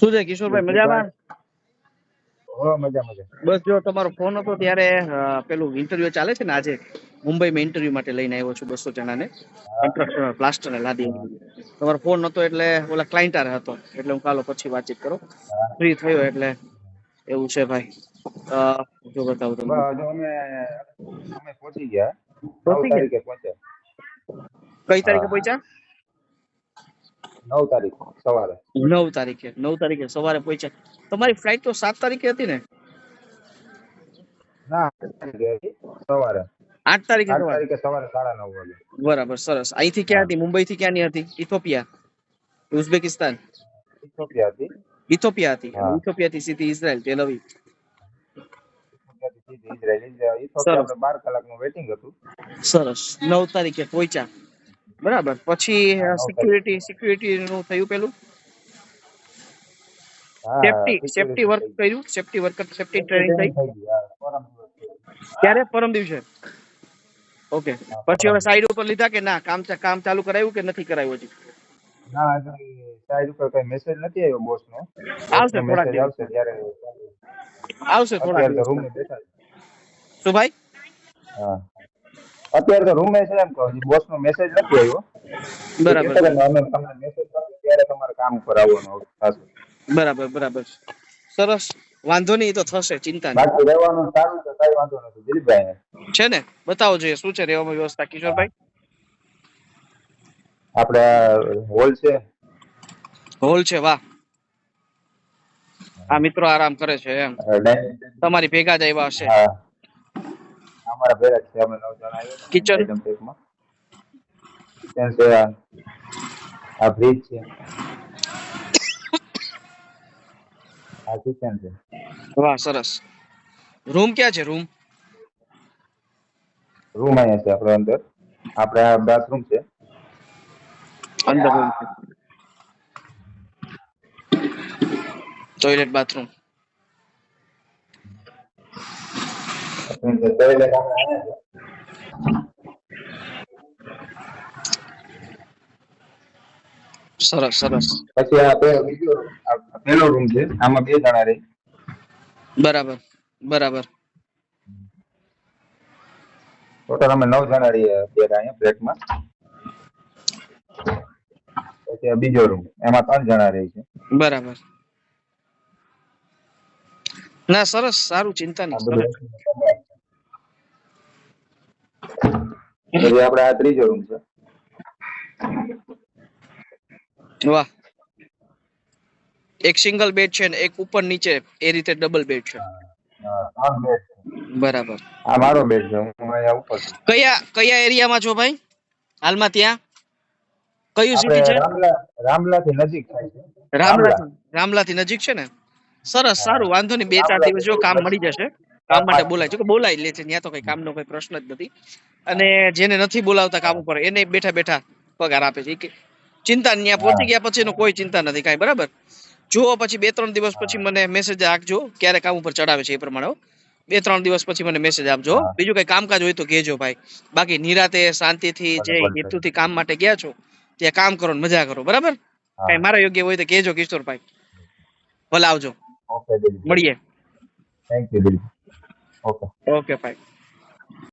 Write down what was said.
શું છે કિશોરભાઈ મજામાં? મજા મજા. બસ જો તમારો ફોન હતો ત્યારે પેલું ઇન્ટરવ્યુ ચાલે છે ને આજે? મુંબઈમાં ઇન્ટરવ્યુ માટે લઈને આવ્યો છું બસો જણાને. ઇન્ટરસ્ટલ પ્લાસ્ટર લાદી. તમારો ફોન નતો એટલે ઓલા ક્લાયન્ટાર હતો. એટલે હું કાલો પછી વાતચીત કરો. ફ્રી થયો એટલે એવું છે ભાઈ. જો બતાવું તમને. અમે અમે પહોંચી ગયા. પહોંચી ગયા? કઈ તારીખે. પહોંચ્યા? નવ તારીખ સવારે. નવ તારીખે નવ તારીખે સવારે પહોંચ્યા. તમારી ફ્લાઇટ તો સાત તારીખે હતી ને? ના સવારે. આઠ તારીખે આઠ તારીખે સવારે સાડા નવ વાગે. બરાબર સરસ. અહીંથી ક્યાં હતી? મુંબઈ થી ક્યાંની હતી? ઇથોપિયા? ઉઝબેકિસ્તાન? ઇથોપિયા હતી. ઇથોપિયા હતી. ઇથોપિયા થી સીધી ઇઝરાયલ તેલ અવીવ. ઇઝરાયલ. બાર કલાકનું વેટિંગ હતું. સરસ. નવ તારીખે પહોંચ્યા. બરાબર. પછી સિક્યુરિટી સિક્યુરિટી નું થયું પેલું? સેફટી સેફટી વર્ક કર્યું? Safety work safety. ટ્રેનિંગ થઈ? દિવસે. ક્યારે? પરમ દિવસે? ઓકે પછી હવે સાઈડ ઉપર લીધા કે ના કામ કામ ચાલુ કરાવ્યું કે નથી કરાવ્યું હજી? ના સાઈડ ઉપર કઈ મેસેજ નથી આવ્યો બોસ નો આવશે થોડા દિવસ. આવશે ત્યારે આવશે થોડા અત્યારે તો બેઠા છે. શું ભાઈ? હા. અત્યારે તો રૂમે છે એમ કહો બોસ નો મેસેજ નથી આવ્યો. બરાબર. અમે તમને મેસેજ ત્યારે તમારે કામ ઉપર આવવાનું થશે બરાબર બરાબર. સરસ. વાંધો નહીં તો થશે ચિંતા નહીં. બાકી રહેવાનું સારું છે કઈ વાંધો નથી દિલીપભાઈ. છે ને? બતાવો જોઈએ શું છે રહેવામાં વ્યવસ્થા કિશોરભાઈ? આપણે હોલ છે. હોલ છે વાહ. આ મિત્રો આરામ કરે છે એમ. તમારી ભેગા જ આવ્યા હશે. અમારા ભેગા જ છે અમે નવ જણ આવ્યા છીએ Kitchen? item pack માં. Kitchen છે આ- આ ફ્રીજ છે આ કિચન છે વાહ સરસ રૂમ ક્યાં છે રૂમ રૂમ અહીંયા છે આપણો અંદર આપણે આ બાથરૂમ છે અંદર રૂમ છે ટોયલેટ બાથરૂમ ટોયલેટ આપણે અહીંયા છે સરસ સરસ. પછી આ બીજો પેલો રૂમ છે આમાં બે જણા રહે. બરાબર બરાબર. ટોટલ અમે નવ જણા રહીએ અત્યારે અહીંયા ફ્લેટમાં પછી બીજો રૂમ એમાં ત્રણ જણા રહે છે. બરાબર. ના સરસ સારું ચિંતા નહીં બધું સરસ પછી આપણે આ ત્રીજો રૂમ છે. વાહ. એક સિંગલ બેડ છે ને એક ઉપર નીચે એ રીતે ડબલ બેડ છે. બરાબર. આ મારો બેડ છે હું અહીંયા ઉપર છું. કયા કયા એરિયામાં છો ભાઈ? હાલમાં ત્યાં? કયું સિટી છે? રામલા થી નજીક થાય છે. રામલા રામલાથી નજીક છે ને? સરસ સારું. વાંધો નહીં બે ચાર દિવસ જો કામ મળી જશે. કામ માટે બોલાય. છે કે બોલાય લે છે. ત્યાં તો કઈ કામનો કોઈ પ્રશ્ન જ નથી. અને જેને નથી બોલાવતા કામ ઉપર એને બેઠા બેઠા પગાર આપે છે. કે ચિંતા ત્યાં પહોંચી ગયા પછી કોઈ ચિંતા નથી કાંઈ બરાબર? જુઓ પછી બે ત્રણ દિવસ પછી મને મેસેજ આપજો. ક્યારે કામ ઉપર ચડાવે છે એ પ્રમાણે બે ત્રણ દિવસ પછી મને મેસેજ આપજો બીજું કઈ કામકાજ હોય તો કહેજો ભાઈ. બાકી નિરાતે શાંતિથી જે. હેતુથી કામ માટે ગયા છો ત્યાં કામ કરો ને મજા કરો બરાબર. કઈ મારા યોગ્ય હોય તો કહેજો કિશોરભાઈ. ભલે આવજો. મળીએ. Thank you Dilip okay okay ભાઈ